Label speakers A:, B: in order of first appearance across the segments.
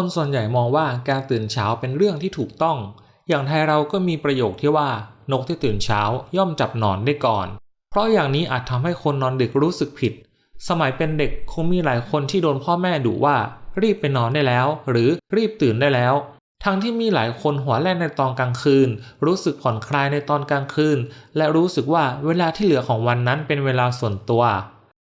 A: คนส่วนใหญ่มองว่าการตื่นเช้าเป็นเรื่องที่ถูกต้อง อย่างไทยเราก็มีประโยคที่ว่า นกที่ตื่นเช้าย่อมจับหนอนได้ก่อน เพราะอย่างนี้อาจทำให้คนนอนดึกรู้สึกผิด สมัยเป็นเด็กคงมีหลายคนที่โดนพ่อแม่ดุว่า รีบไปนอนได้แล้ว หรือรีบตื่นได้แล้วทั้งที่มีหลายคนหัวแล่นในตอนกลางคืน รู้สึกผ่อนคลายในตอนกลางคืน และรู้สึกว่าเวลาที่เหลือของวันนั้นเป็นเวลาส่วนตัว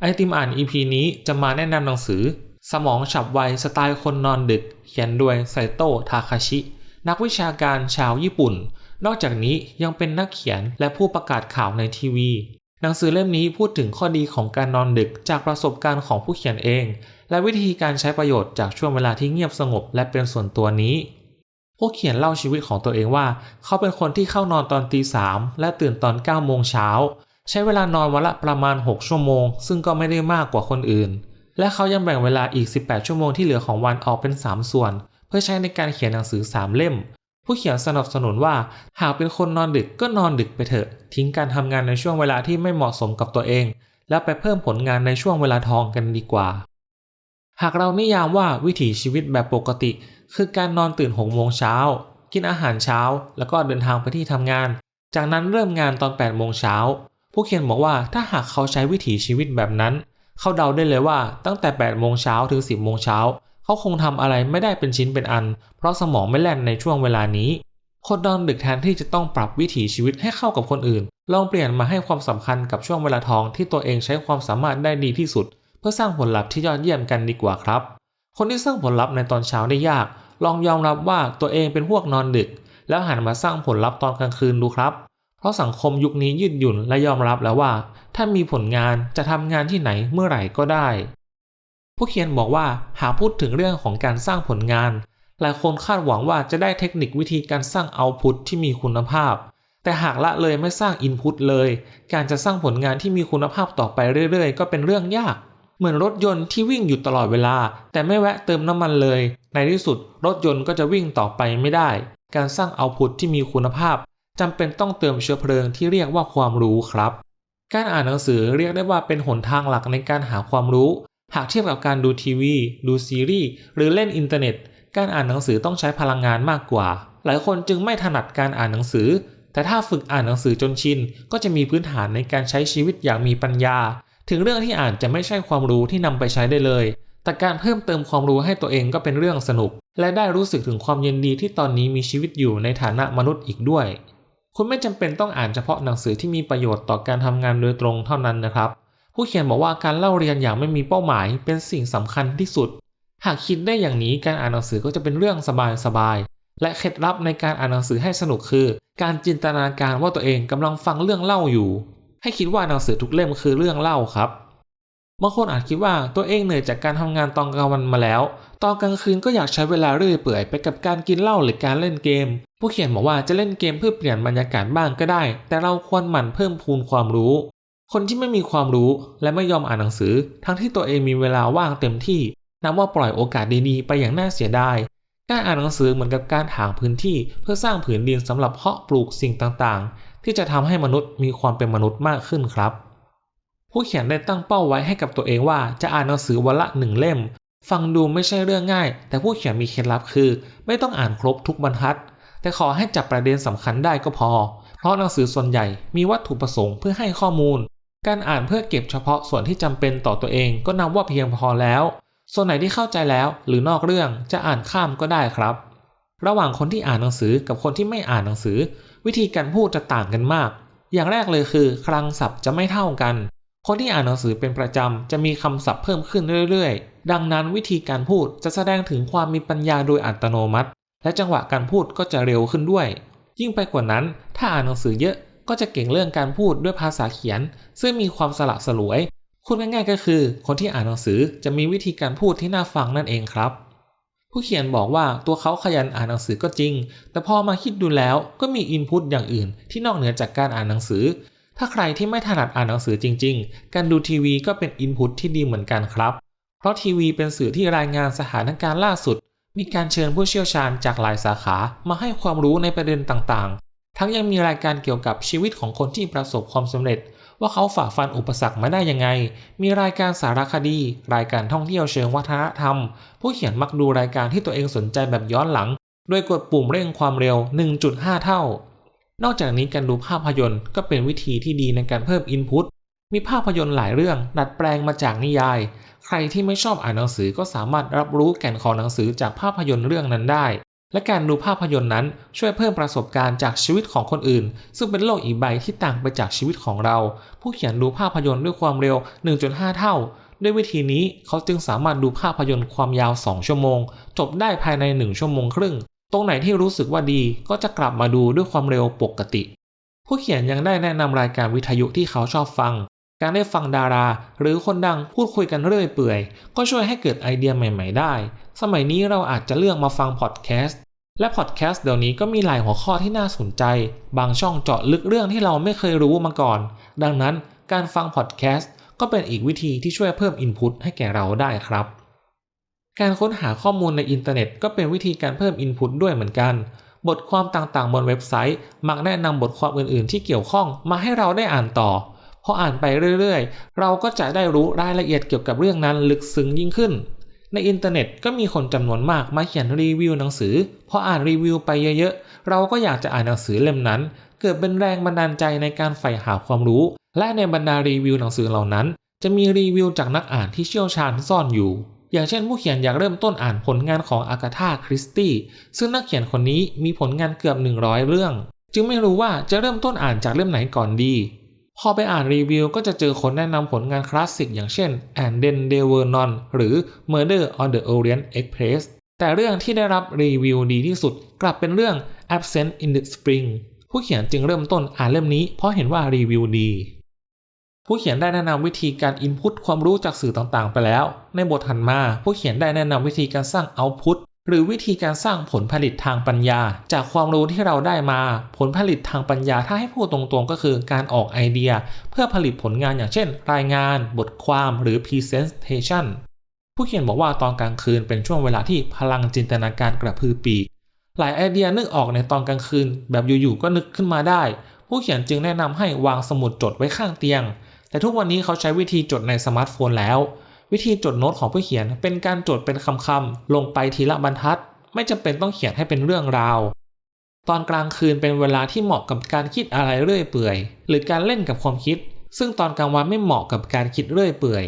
A: ไอติมอ่าน EP นี้จะมาแนะนำหนังสือ สมองฉับไวสไตล์คนนอนดึก เขียนโดยไซโตะทาคาชิ นักวิชาการชาวญี่ปุ่น นอกจากนี้ยังเป็นนักเขียนและผู้ประกาศข่าวในทีวี หนังสือเล่มนี้พูดถึงข้อดีของการนอนดึกจากประสบการณ์ของผู้เขียนเอง และวิธีการใช้ประโยชน์จากช่วงเวลาที่เงียบสงบและเป็นส่วนตัวนี้ผู้เขียนเล่าชีวิตของตัวเองว่า เขาเป็นคนที่เข้านอนตอนตีสามและตื่นตอน9โมงเช้า ใช้เวลานอนวันละประมาณ 6 ชั่วโมง ซึ่งก็ไม่ได้มากกว่าคนอื่น และเขายังแบ่งเวลาอีก 18 ชั่วโมงที่เหลือของวันออกเป็น 3 ส่วน เพื่อใช้ในการเขียนหนังสือ 3 เล่ม ผู้เขียนสนับสนุนว่า หากเป็นคนนอนดึกก็นอนดึกไปเถอะ ทิ้งการทำงานในช่วงเวลาที่ไม่เหมาะสมกับตัวเอง แล้วไปเพิ่มผลงานในช่วงเวลาทองกันดีกว่า หากเรานิยามว่าวิถีชีวิตแบบปกติ คือการนอนตื่น6โมงเช้ากินอาหารเช้า แล้วก็เดินทางไปที่ทำงาน จากนั้นเริ่มงานตอน8โมงเช้าผู้เขียนบอกว่าถ้าหากเขาใช้วิถีชีวิตแบบนั้น เขาเดาได้เลยว่าตั้งแต่8โมงเช้าถึง 10โมงเช้าเขาคงทำอะไรไม่ได้เป็นชิ้นเป็นอัน เพราะสมองไม่แล่นในช่วงเวลานี้ คนนอนดึกแทนที่จะต้องปรับวิถีชีวิตให้เข้ากับคนอื่น ลองเปลี่ยนมาให้ความสำคัญกับช่วงเวลาทองที่ตัวเองใช้ความสามารถได้ดีที่สุด เพื่อสร้างผลลัพธ์ที่ยอดเยี่ยมกันดีกว่าครับ คนที่สร้างผลลัพธ์ในตอนเช้าได้ยาก ลองยอมรับว่าตัวเองเป็นพวกนอนดึก แล้วหันมาสร้างผลลัพธ์ตอนกลางคืนดูครับ เพราะสังคมยุคนี้ยืดหยุ่นและยอมรับแล้วว่า ถ้ามีผลงานจะทำงานที่ไหนเมื่อไหร่ก็ได้ ผู้เขียนบอกว่าหากพูดถึงเรื่องของการสร้างผลงาน หลายคนคาดหวังว่าจะได้เทคนิควิธีการสร้างเอาต์พุตที่มีคุณภาพ แต่หากละเลยไม่สร้างอินพุตเลย การจะสร้างผลงานที่มีคุณภาพต่อไปเรื่อยๆ ก็เป็นเรื่องยาก เหมือนรถยนต์ที่วิ่งอยู่ตลอดเวลา แต่ไม่แวะเติมน้ำมันเลย ในที่สุดรถยนต์ก็จะวิ่งต่อไปไม่ได้ การสร้างเอาต์พุตที่มีคุณภาพ จำเป็นต้องเติมเชื้อเพลิงที่เรียกว่าความรู้ครับ การอ่านหนังสือเรียกได้ว่าเป็นหนทางหลักในการหาความรู้ หากเทียบกับการดูทีวี ดูซีรีส์หรือเล่นอินเทอร์เน็ต การอ่านหนังสือต้องใช้พลังงานมากกว่า หลายคนจึงไม่ถนัดการอ่านหนังสือ แต่ถ้าฝึกอ่านหนังสือจนชิน ก็จะมีพื้นฐานในการใช้ชีวิตอย่างมีปัญญา ถึงเรื่องที่อ่านจะไม่ใช่ความรู้ที่นำไปใช้ได้เลยแต่การเพิ่มเติมความรู้ให้ตัวเองก็เป็นเรื่องสนุก และได้รู้สึกถึงความยินดีที่ตอนนี้มีชีวิตอยู่ในฐานะมนุษย์อีกด้วย คุณไม่จำเป็นต้องอ่านเฉพาะหนังสือที่มีประโยชน์ต่อการทำงานโดยตรงเท่านั้นนะครับ ผู้เขียนบอกว่าการเล่าเรียนอย่างไม่มีเป้าหมายเป็นสิ่งสำคัญที่สุด หากคิดได้อย่างนี้การอ่านหนังสือก็จะเป็นเรื่องสบายๆและเคล็ดลับในการอ่านหนังสือให้สนุกคือ การจินตนาการว่าตัวเองกำลังฟังเรื่องเล่าอยู่ ให้คิดว่าหนังสือทุกเล่มคือเรื่องเล่าครับ บางคนอาจคิดว่าตัวเองเหนื่อยจากการทำงานตอนกลางวันมาแล้ว ตอนกลางคืนก็อยากใช้เวลาเรื่อยเปื่อยไปกับการกินเหล้าหรือการเล่นเกม ผู้เขียนบอกว่าจะเล่นเกมเพื่อเปลี่ยนบรรยากาศบ้างก็ได้ แต่เราควรหมั่นเพิ่มพูนความรู้ คนที่ไม่มีความรู้และไม่ยอมอ่านหนังสือ ทั้งที่ตัวเองมีเวลาว่างเต็มที่นับว่าปล่อยโอกาสดีๆ ไปอย่างน่าเสียดาย การอ่านหนังสือเหมือนกับการถางพื้นที่ เพื่อสร้างผืนดินสำหรับเพาะปลูกสิ่งต่างๆ ที่จะทำให้มนุษย์มีความเป็นมนุษย์มากขึ้นครับ ผู้เขียนได้ตั้งเป้าไว้ให้กับตัวเองว่าจะอ่านหนังสือวันละหนึ่งเล่ม ฟังดูไม่ใช่เรื่องง่าย แต่ผู้เขียนมีเคล็ดลับคือ ไม่ต้องอ่านครบทุกบรรทัด แต่ขอให้จับประเด็นสำคัญได้ก็พอ เพราะหนังสือส่วนใหญ่มีวัตถุประสงค์เพื่อให้ข้อมูล การอ่านเพื่อเก็บเฉพาะส่วนที่จำเป็นต่อตัวเองก็นับว่าเพียงพอแล้ว ส่วนไหนที่เข้าใจแล้วหรือนอกเรื่องจะอ่านข้ามก็ได้ครับ ระหว่างคนที่อ่านหนังสือกับคนที่ไม่อ่านหนังสือ วิธีการพูดจะต่างกันมาก อย่างแรกเลยคือ คลังศัพท์จะไม่เท่ากัน คนที่อ่านหนังสือเป็นประจำจะมีคำศัพท์เพิ่มขึ้นเรื่อยๆ ดังนั้นวิธีการพูดจะแสดงถึงความมีปัญญาโดยอัตโนมัติ และจังหวะการพูดก็จะเร็วขึ้นด้วย ยิ่งไปกว่านั้น ถ้าอ่านหนังสือเยอะก็จะเก่งเรื่องการพูดด้วยภาษาเขียน ซึ่งมีความสละสลวยพูดง่ายๆก็คือ คนที่อ่านหนังสือจะมีวิธีการพูดที่น่าฟังนั่นเองครับ ผู้เขียนบอกว่าตัวเขาขยันอ่านหนังสือก็จริง แต่พอมาคิดดูแล้วก็มีอินพุตอย่างอื่นที่นอกเหนือจากการอ่านหนังสือ ถ้าใครที่ไม่ถนัดอ่านหนังสือจริง ๆ การดูทีวีก็เป็นอินพุตที่ดีเหมือนกันครับ เพราะทีวีเป็นสื่อที่รายงานสถานการณ์ล่าสุด มีการเชิญผู้เชี่ยวชาญจากหลายสาขามาให้ความรู้ในประเด็นต่างๆ ทั้งยังมีรายการเกี่ยวกับชีวิตของคนที่ประสบความสำเร็จ ว่าเขาฝ่าฟันอุปสรรคมาได้ยังไง มีรายการสารคดี รายการท่องเที่ยวเชิงวัฒนธรรม ผู้เขียนมักดูรายการที่ตัวเองสนใจแบบย้อนหลัง โดยกดปุ่มเร่งความเร็ว 1.5 เท่า นอกจากนี้การดูภาพยนตร์ก็เป็นวิธีที่ดีในการเพิ่มอินพุตมีภาพยนตร์หลายเรื่องดัดแปลงมาจากนิยาย ใครที่ไม่ชอบอ่านหนังสือก็สามารถรับรู้แก่นของหนังสือจากภาพยนตร์เรื่องนั้นได้ และการดูภาพยนตร์นั้นช่วยเพิ่มประสบการณ์จากชีวิตของคนอื่น ซึ่งเป็นโลกอีกใบที่ต่างไปจากชีวิตของเรา ผู้เขียนดูภาพยนตร์ด้วยความเร็ว 1.5 เท่า ด้วยวิธีนี้เขาจึงสามารถดูภาพยนตร์ความยาว 2 ชั่วโมง จบได้ภายใน 1 ชั่วโมงครึ่ง ตรงไหนที่รู้สึกว่าดีก็จะกลับมาดูด้วยความเร็วปกติ ผู้เขียนยังได้แนะนำรายการวิทยุที่เขาชอบฟัง การได้ฟังดารา หรือคนดังพูดคุยกันเรื่อยเปื่อย ก็ช่วยให้เกิดไอเดียใหม่ ๆ ได้ สมัยนี้เราอาจจะเลือกมาฟังพอดแคสต์และพอดแคสต์เดี๋ยวนี้ก็มีหลายหัวข้อที่น่าสนใจ บางช่องเจาะลึกเรื่องที่เราไม่เคยรู้มาก่อน ดังนั้นการฟังพอดแคสต์ก็เป็นอีกวิธีที่ช่วยเพิ่มอินพุตให้แก่เราได้ครับ การค้นหาข้อมูลในอินเทอร์เน็ตก็เป็นวิธีการเพิ่มอินพุตด้วยเหมือนกัน บทความต่างๆ บนเว็บไซต์ มักแนะนำบทความอื่นๆ ที่เกี่ยวข้องมาให้เราได้อ่านต่อพออ่านไปเรื่อยๆ เราก็จะได้รู้รายละเอียดเกี่ยวกับเรื่องนั้นลึกซึ้งยิ่งขึ้น ในอินเทอร์เน็ตก็มีคนจำนวนมากมาเขียนรีวิวหนังสือ พออ่านรีวิวไปเยอะๆ เราก็อยากจะอ่านหนังสือเล่มนั้น เกิดเป็นแรงบันดาลใจในการใฝ่หาความรู้ และในบรรดารีวิวหนังสือเหล่านั้น จะมีรีวิวจากนักอ่านที่เชี่ยวชาญซ่อนอยู่ อย่างเช่นผู้เขียนอยากเริ่มต้นอ่านผลงานของอากาธาคริสตี้ซึ่งนักเขียนคนนี้มีผลงานเกือบ 100 เรื่อง จึงไม่รู้ว่าจะเริ่มต้นอ่านจากเล่มไหนก่อนดี พอไปอ่านรีวิวก็จะเจอคนแนะนำผลงานคลาสสิกอย่างเช่น And Then They Were None หรือ Murder on the Orient Express แต่เรื่องที่ได้รับรีวิวดีที่สุดกลับเป็นเรื่อง Absent in the Spring ผู้เขียนจึงเริ่มต้นอ่านเล่มนี้เพราะเห็นว่ารีวิวดี ผู้เขียนได้แนะนำวิธีการอินพุตความรู้จากสื่อต่างๆ ไปแล้ว ในบทถัดมา ผู้เขียนได้แนะนำวิธีการสร้างเอาพุตหรือวิธีการสร้างผลผลิตทางปัญญา จากความรู้ที่เราได้มา ผลผลิตทางปัญญาถ้าให้พูดตรงๆ ก็คือการออกไอเดีย เพื่อผลิตผลงานอย่างเช่น รายงาน บทความหรือ Presentation ผู้เขียนบอกว่าตอนกลางคืนเป็นช่วงเวลาที่พลังจินตนาการกระพือปีก หลายไอเดียนึกออกในตอนกลางคืน แบบอยู่ๆก็นึกขึ้นมาได้ ผู้เขียนจึงแนะนำให้วางสมุดจดไว้ข้างเตียง แต่ทุกวันนี้เขาใช้วิธีจดในสมาร์ทโฟนแล้ว วิธีจดโน้ตของผู้เขียนเป็นการจดเป็นคำๆลงไปทีละบรรทัด ไม่จำเป็นต้องเขียนให้เป็นเรื่องราว ตอนกลางคืนเป็นเวลาที่เหมาะกับการคิดอะไรเรื่อยเปื่อย หรือการเล่นกับความคิด ซึ่งตอนกลางวันไม่เหมาะกับการคิดเรื่อยเปื่อย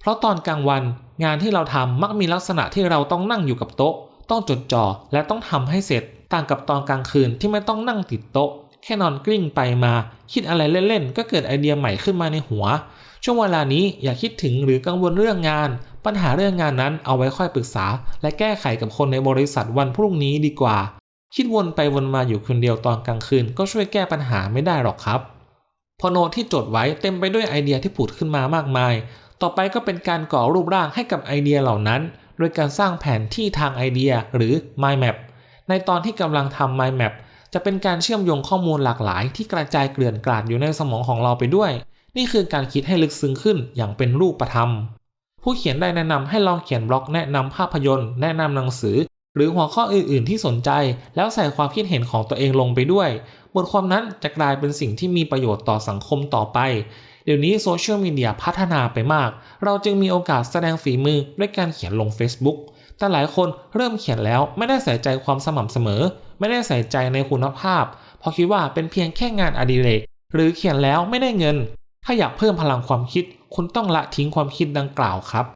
A: เพราะตอนกลางวันงานที่เราทำมักมีลักษณะที่เราต้องนั่งอยู่กับโต๊ะ ต้องจดจ่อและต้องทำให้เสร็จ ต่างกับตอนกลางคืนที่ไม่ต้องนั่งติดโต๊ะ แค่นอนกลิ้งไปมา คิดอะไรเล่นๆ ก็เกิดไอเดียใหม่ขึ้นมาในหัว ช่วงเวลานี้อย่าคิดถึงหรือกังวลเรื่องงาน ปัญหาเรื่องงานนั้นเอาไว้ค่อยปรึกษา และแก้ไขกับคนในบริษัทวันพรุ่งนี้ดีกว่า คิดวนไปวนมาอยู่คนเดียวตอนกลางคืน ก็ช่วยแก้ปัญหาไม่ได้หรอกครับ พอโน้ตที่จดไว้เต็มไปด้วยไอเดียที่ผุดขึ้นมามากมาย ต่อไปก็เป็นการก่อรูปร่างให้กับไอเดียเหล่านั้น โดยการสร้างแผนที่ทางไอเดียหรือ mind map ในตอนที่กำลังทำ mind map จะเป็นการเชื่อมโยงข้อมูลหลากหลาย ที่กระจายเกลื่อนกลาดอยู่ในสมองของเราไปด้วย นี่คือการคิดให้ลึกซึ้งขึ้นอย่างเป็นรูปธรรม ผู้เขียนได้แนะนำให้ลองเขียนบล็อกแนะนำภาพยนตร์ แนะนำหนังสือ หรือหัวข้ออื่น ๆ ที่สนใจ แล้วใส่ความคิดเห็นของตัวเองลงไปด้วย บทความนั้นจะกลายเป็นสิ่งที่มีประโยชน์ต่อสังคมต่อไปเดี๋ยวนี้โซเชียลมีเดียพัฒนาไปมาก เราจึงมีโอกาสแสดงฝีมือด้วยการเขียนลง Facebook แต่หลายคนเริ่มเขียนแล้วไม่ได้ใส่ใจความสม่ำเสมอ ไม่ได้ใส่ใจในคุณภาพ เพราะคิดว่าเป็นเพียงแค่งานอดิเรก หรือเขียนแล้วไม่ได้เงิน ถ้าอยากเพิ่มพลังความคิด คุณต้องละทิ้งความคิดดังกล่าวครับ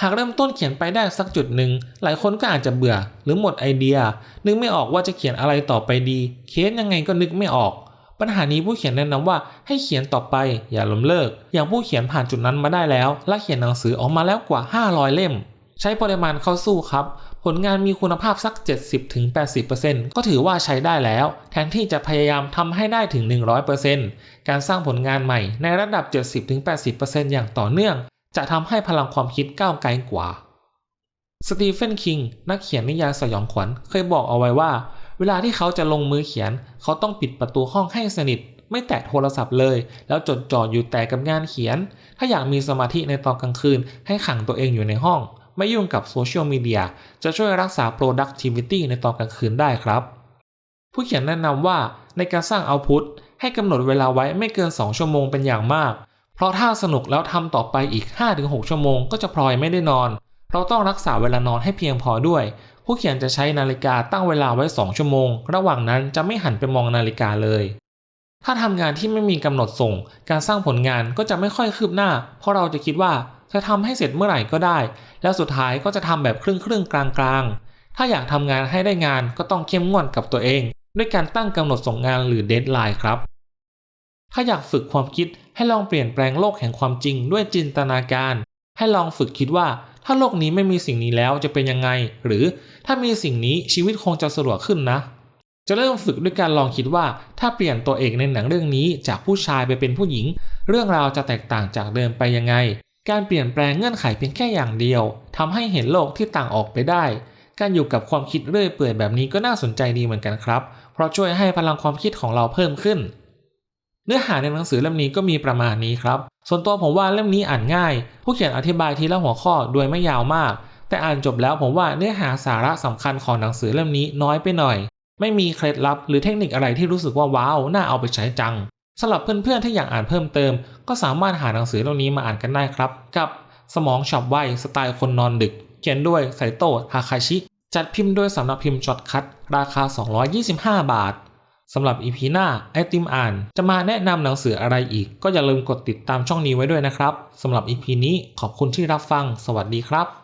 A: หากเริ่มต้นเขียนไปได้สักจุดหนึ่ง หลายคนก็อาจจะเบื่อ หรือหมดไอเดีย นึกไม่ออกว่าจะเขียนอะไรต่อไปดี เคสยังไงก็นึกไม่ออก ปัญหานี้ผู้เขียนแนะนำว่าให้เขียนต่อไป อย่าล้มเลิก อย่างผู้เขียนผ่านจุดนั้นมาได้แล้ว และเขียนหนังสือออกมาแล้วกว่า 500 เล่ม ใช้ปริมาณเข้าสู้ครับ ผลงานมีคุณภาพสัก 70-80%ก็ถือว่าใช้ได้แล้ว แทนที่จะพยายามทำให้ได้ถึง 100%การสร้างผลงานใหม่ในระดับ 70-80%อย่างต่อเนื่อง จะทำให้พลังความคิดก้าวไกลกว่า สตีเฟนคิงนักเขียนนิยายสยองขวัญเคยบอกเอาไว้ว่า เวลาที่เขาจะลงมือเขียน เขาต้องปิดประตูห้องให้สนิทไม่แตะโทรศัพท์เลย แล้วจดจ่ออยู่แต่กับงานเขียน ถ้าอยากมีสมาธิในตอนกลางคืนให้ขังตัวเองอยู่ในห้อง ไม่ยุ่งกับโซเชียลมีเดียจะช่วยรักษา productivity ในตอนกลางคืนได้ครับ ผู้เขียนแนะนำว่าในการสร้าง output ให้กำหนดเวลาไว้ไม่เกิน 2 ชั่วโมงเป็นอย่างมาก เพราะถ้าสนุกแล้วทำต่อไปอีก 5-6 ชั่วโมงก็จะพลอยไม่ได้นอน เราต้องรักษาเวลานอนให้เพียงพอด้วย ผู้เขียนจะใช้นาฬิกาตั้งเวลาไว้ 2 ชั่วโมง ระหว่างนั้นจะไม่หันไปมองนาฬิกาเลยถ้าทำงานที่ไม่มีกำหนดส่ง การสร้างผลงานก็จะไม่ค่อยคืบหน้า เพราะเราจะคิดว่า จะทำให้เสร็จเมื่อไหร่ก็ได้ แล้วสุดท้ายก็จะทำแบบครึ่งครึ่งกลางกลางถ้าอยากทำงานให้ได้งานก็ต้องเข้มงวดกับตัวเอง ด้วยการตั้งกำหนดส่งงานหรือเดทไลน์ครับ ถ้าอยากฝึกความคิดให้ลองเปลี่ยนแปลงโลกแห่งความจริงด้วยจินตนาการ ให้ลองฝึกคิดว่าถ้าโลกนี้ไม่มีสิ่งนี้แล้วจะเป็นยังไง หรือถ้ามีสิ่งนี้ชีวิตคงจะสะดวกขึ้นนะ จะเริ่มฝึกด้วยการลองคิดว่า ถ้าเปลี่ยนตัวเอกในหนังเรื่องนี้จากผู้ชายไปเป็นผู้หญิง เรื่องราวจะแตกต่างจากเดิมไปยังไง การเปลี่ยนแปลงเงื่อนไขเพียงแค่อย่างเดียวทำให้เห็นโลกที่ต่างออกไปได้ การอยู่กับความคิดเรื่อยเปื่อยแบบนี้ก็น่าสนใจดีเหมือนกันครับ เพราะช่วยให้พลังความคิดของเราเพิ่มขึ้น เนื้อหาในหนังสือเล่มนี้ก็มีประมาณนี้ครับ ส่วนตัวผมว่าเล่มนี้อ่านง่าย ผู้เขียนอธิบายทีละหัวข้อโดยไม่ยาวมาก แต่อ่านจบแล้วผมว่าเนื้อหาสาระสำคัญของหนังสือเล่มนี้น้อยไปหน่อย ไม่มีเคล็ดลับหรือเทคนิคอะไรที่รู้สึกว่าว้าวน่าเอาไปใช้จัง สำหรับเพื่อนๆ ที่อยากอ่านเพิ่มเติม ก็สามารถหาหนังสือเล่มนี้มาอ่านกันได้ครับ กับสมองฉับไวสไตล์คนนอนดึก เขียนด้วยไซโตะฮาคาชิ จัดพิมพ์โดยสำนักพิมพ์ช็อตคัทราคา 225 บาทสำหรับอีพีหน้าไอติมอ่าน จะมาแนะนำหนังสืออะไรอีก ก็อย่าลืมกดติดตามช่องนี้ไว้ด้วยนะครับสำหรับอีพีนี้ขอบคุณที่รับฟัง สวัสดีครับ